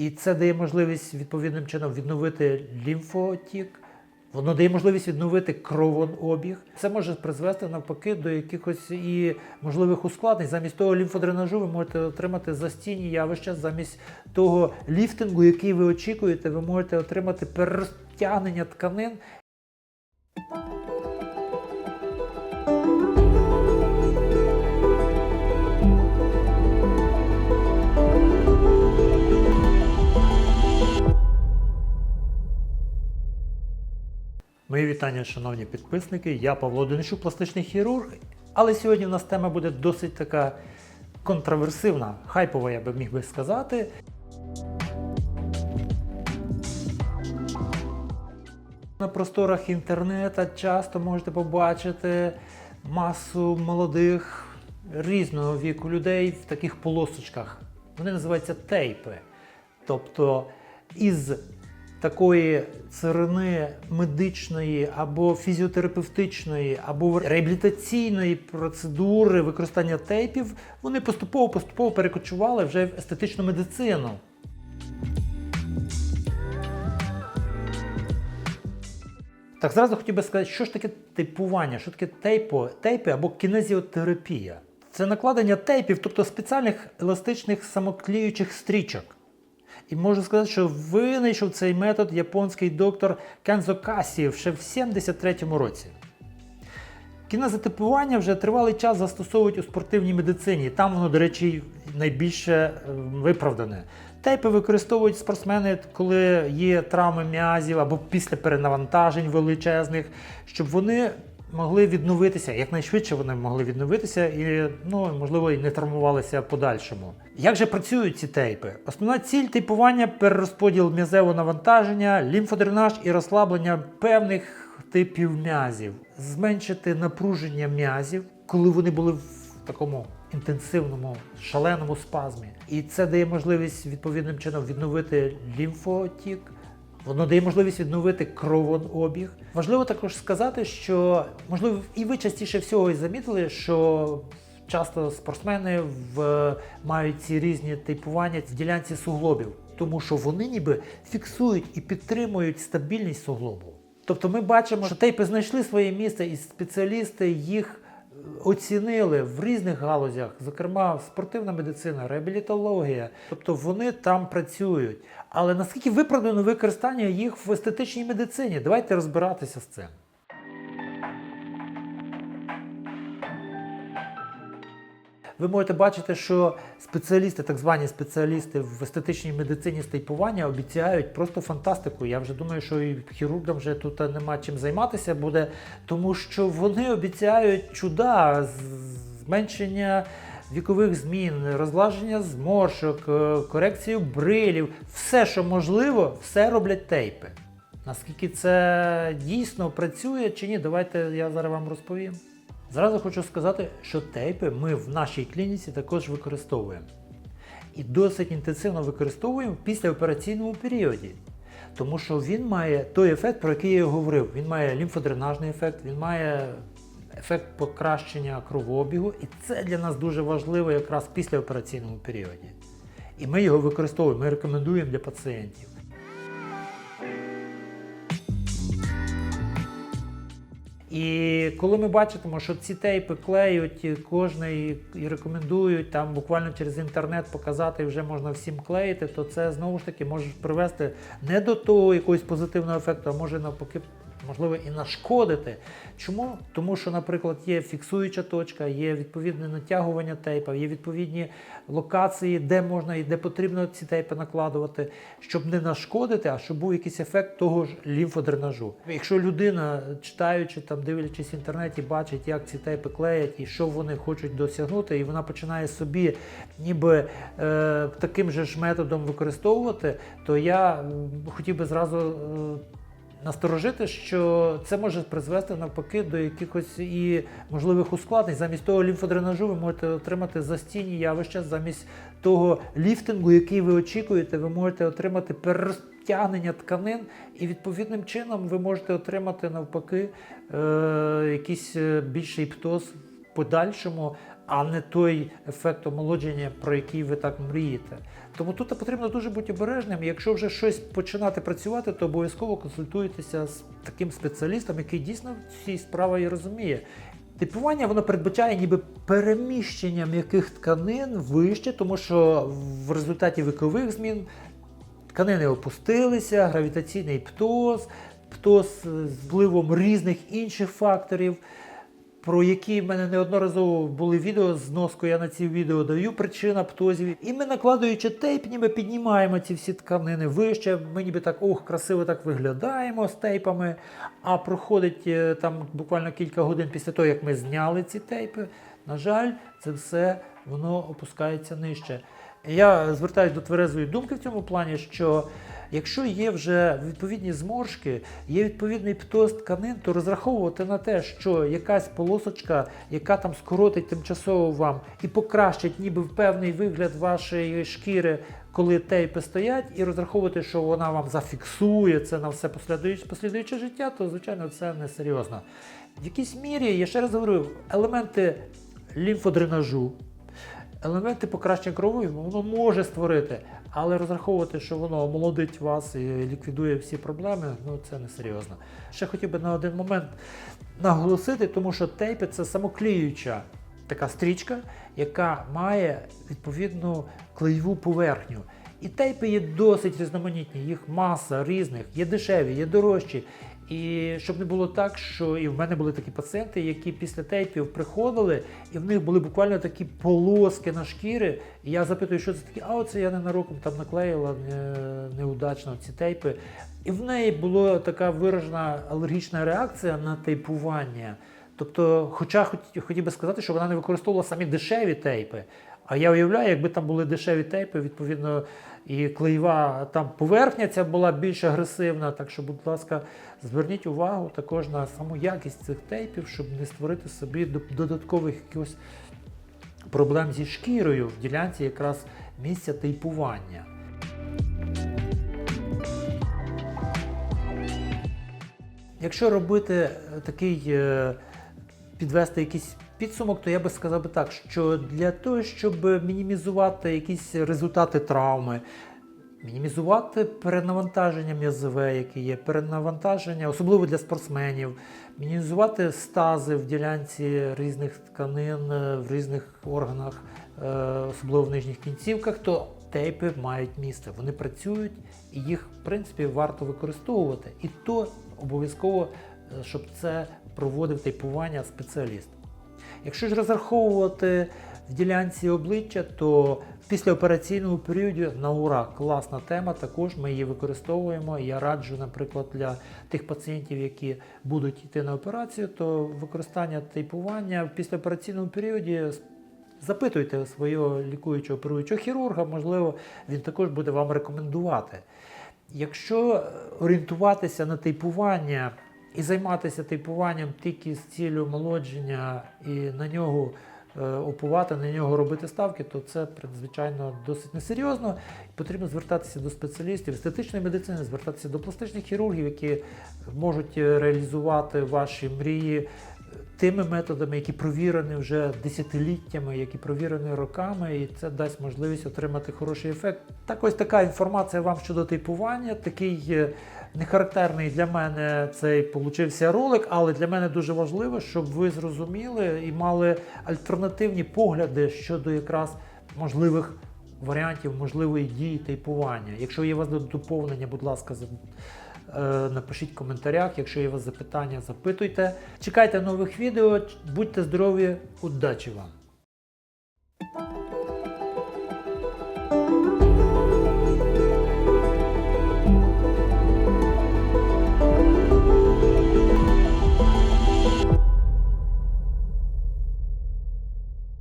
І це дає можливість відповідним чином відновити лімфотік. Воно дає можливість відновити кровообіг. Це може призвести навпаки до якихось і можливих ускладнень. Замість того лімфодренажу ви можете отримати застійні явища. Замість того ліфтингу, який ви очікуєте, ви можете отримати перерозтягнення тканин. Мої вітання, шановні підписники. Я Павло Денищук, пластичний хірург. Але сьогодні в нас тема буде досить така контроверсивна, хайпова, я би міг би сказати. На просторах інтернету часто можете побачити масу молодих різного віку людей в таких полосочках. Вони називаються тейпи. Тобто із такої царини медичної або фізіотерапевтичної, або реабілітаційної процедури використання тейпів, вони поступово-поступово перекочували вже в естетичну медицину. Так, зразу хотів би сказати, що ж таке тейпування, що таке тейпо, тейпи або кінезіотерапія. Це накладення тейпів, тобто спеціальних еластичних самокліючих стрічок. І можу сказати, що винайшов цей метод японський доктор Кензо Касі ще в 73-му році. Кінезотипування вже тривалий час застосовують у спортивній медицині. Там воно, до речі, найбільше е, виправдане. Тейпи використовують спортсмени, коли є травми м'язів або після перенавантажень величезних, щоб вони могли відновитися, якнайшвидше вони могли відновитися і, ну, можливо, і не травмувалися подальшому. Як же працюють ці тейпи? Основна ціль тейпування перерозподіл м'язевого навантаження, лімфодренаж і розслаблення певних типів м'язів, зменшити напруження м'язів, коли вони були в такому інтенсивному, шаленому спазмі. І це дає можливість відповідним чином відновити лімфотік. Воно дає можливість відновити кровообіг. Важливо також сказати, що можливо і ви частіше всього і замітили, що часто спортсмени в, мають ці різні типування в ділянці суглобів, тому що вони ніби фіксують і підтримують стабільність суглобу. Тобто ми бачимо, що тейпи знайшли своє місце, і спеціалісти їх оцінили в різних галузях, зокрема спортивна медицина, реабілітологія. Тобто вони там працюють. Але наскільки виправдано використання їх в естетичній медицині? Давайте розбиратися з цим. Ви можете бачити, що спеціалісти, так звані спеціалісти в естетичній медицині з тейпування обіцяють просто фантастику. Я вже думаю, що і хірургам вже тут нема чим займатися буде, тому що вони обіцяють чуда, зменшення вікових змін, розлаження зморшок, е, корекцію брилів, все, що можливо, все роблять тейпи. Наскільки це дійсно працює чи ні, давайте я зараз вам розповім. Зразу хочу сказати, що тейпи ми в нашій клініці також використовуємо. І досить інтенсивно використовуємо в післяопераційному періоді. Тому що він має той ефект, про який я говорив. Він має лімфодренажний ефект, він має ефект покращення кровообігу, і це для нас дуже важливо якраз в післяопераційному періоді. І ми його використовуємо, ми рекомендуємо для пацієнтів. І коли ми бачимо, що ці тейпи клеють кожний і рекомендують там буквально через інтернет показати, і вже можна всім клеїти, то це знову ж таки може привести не до того якогось позитивного ефекту, а може навпаки, можливо, і нашкодити. Чому? Тому що, наприклад, є фіксуюча точка, є відповідне натягування тейпа, є відповідні локації, де можна і де потрібно ці тейпи накладувати, щоб не нашкодити, а щоб був якийсь ефект того ж лімфодренажу. Якщо людина, читаючи там, дивлячись в інтернеті, бачить, як ці тейпи клеять і що вони хочуть досягнути, і вона починає собі ніби е, таким же ж методом використовувати, то я хотів би зразу. Е, насторожити, що це може призвести навпаки до якихось і можливих ускладнень. Замість того лімфодренажу ви можете отримати застійні явища, замість того ліфтингу, який ви очікуєте, ви можете отримати перерозтягнення тканин, і відповідним чином ви можете отримати навпаки е, якийсь е, більший птоз подальшому. А не той ефект омолодження, про який ви так мрієте. Тому тут потрібно дуже бути обережним. Якщо вже щось починати працювати, то обов'язково консультуйтеся з таким спеціалістом, який дійсно цієї справи і розуміє. Типування воно передбачає ніби переміщення м'яких тканин вище, тому що в результаті вікових змін тканини опустилися, гравітаційний птоз, птоз з впливом різних інших факторів, про які в мене неодноразово були відео з носкою, я на ці відео даю причина птозів. І ми, накладуючи тейп, ніби піднімаємо ці всі тканини вище. Ми ніби так ох, красиво так виглядаємо з тейпами. А проходить е, там буквально кілька годин після того, як ми зняли ці тейпи. На жаль, це все воно опускається нижче. Я звертаюся до тверезої думки в цьому плані, що якщо є вже відповідні зморшки, є відповідний птоз тканин, то розраховувати на те, що якась полосочка, яка там скоротить тимчасово вам і покращить ніби певний вигляд вашої шкіри, коли тейпи стоять, і розраховувати, що вона вам зафіксує це на все послідуюче життя, то звичайно це не серйозно. В якійсь мірі, я ще раз говорю, елементи лімфодренажу, елементи покращення крові воно може створити, але розраховувати, що воно омолодить вас і ліквідує всі проблеми, ну це не серйозно. Ще хотів би на один момент наголосити, тому що тейпи це самоклеюча така стрічка, яка має відповідну клеєву поверхню. І тейпи є досить різноманітні, їх маса різних, є дешеві, є дорожчі. І щоб не було так, що і в мене були такі пацієнти, які після тейпів приходили, і в них були буквально такі полоски на шкіри. І я запитую, що це таке, а оце я ненароком там наклеїла не, неудачно ці тейпи. І в неї була така виражена алергічна реакція на тейпування. Тобто, хоча хотів би сказати, що вона не використовувала самі дешеві тейпи. А я уявляю, якби там були дешеві тейпи, відповідно, і клеєва там поверхня ця була більш агресивна. Так що, будь ласка, зверніть увагу також на саму якість цих тейпів, щоб не створити собі додаткових якихось проблем зі шкірою в ділянці якраз місця тейпування. Якщо робити такий, е, підвести якийсь підсумок, то я би сказав би так, що для того, щоб мінімізувати якісь результати травми, мінімізувати перенавантаження м'язове, яке є, перенавантаження, особливо для спортсменів, мінімізувати стази в ділянці різних тканин, е, в різних органах, е, особливо в нижніх кінцівках, то тейпи мають місце. Вони працюють і їх, в принципі, варто використовувати. І то обов'язково, е, щоб це проводив тейпування спеціаліст. Якщо ж розраховувати в ділянці обличчя, то в післяопераційному періоді на ура класна тема. Також ми її використовуємо. Я раджу, наприклад, для тих пацієнтів, які будуть йти на операцію, то використання тейпування в післяопераційному періоді запитуйте свого лікуючого оперуючого хірурга, можливо, він також буде вам рекомендувати. Якщо орієнтуватися на тейпування і займатися тейпуванням тільки з цілею омолодження і на нього е, опувати, на нього робити ставки, то це звичайно досить несерйозно. Потрібно звертатися до спеціалістів естетичної медицини, звертатися до пластичних хірургів, які можуть е, реалізувати ваші мрії е, тими методами, які провірені вже десятиліттями, які провірені роками, і це дасть можливість отримати хороший ефект. Так ось така інформація вам щодо типування. Такий нехарактерний для мене цей получився ролик, але для мене дуже важливо, щоб ви зрозуміли і мали альтернативні погляди щодо якраз можливих варіантів можливої дії тейпування. Якщо є у вас доповнення, будь ласка, Е, Напишіть в коментарях, якщо є у вас запитання, запитуйте. Чекайте нових відео, будьте здорові, удачі вам!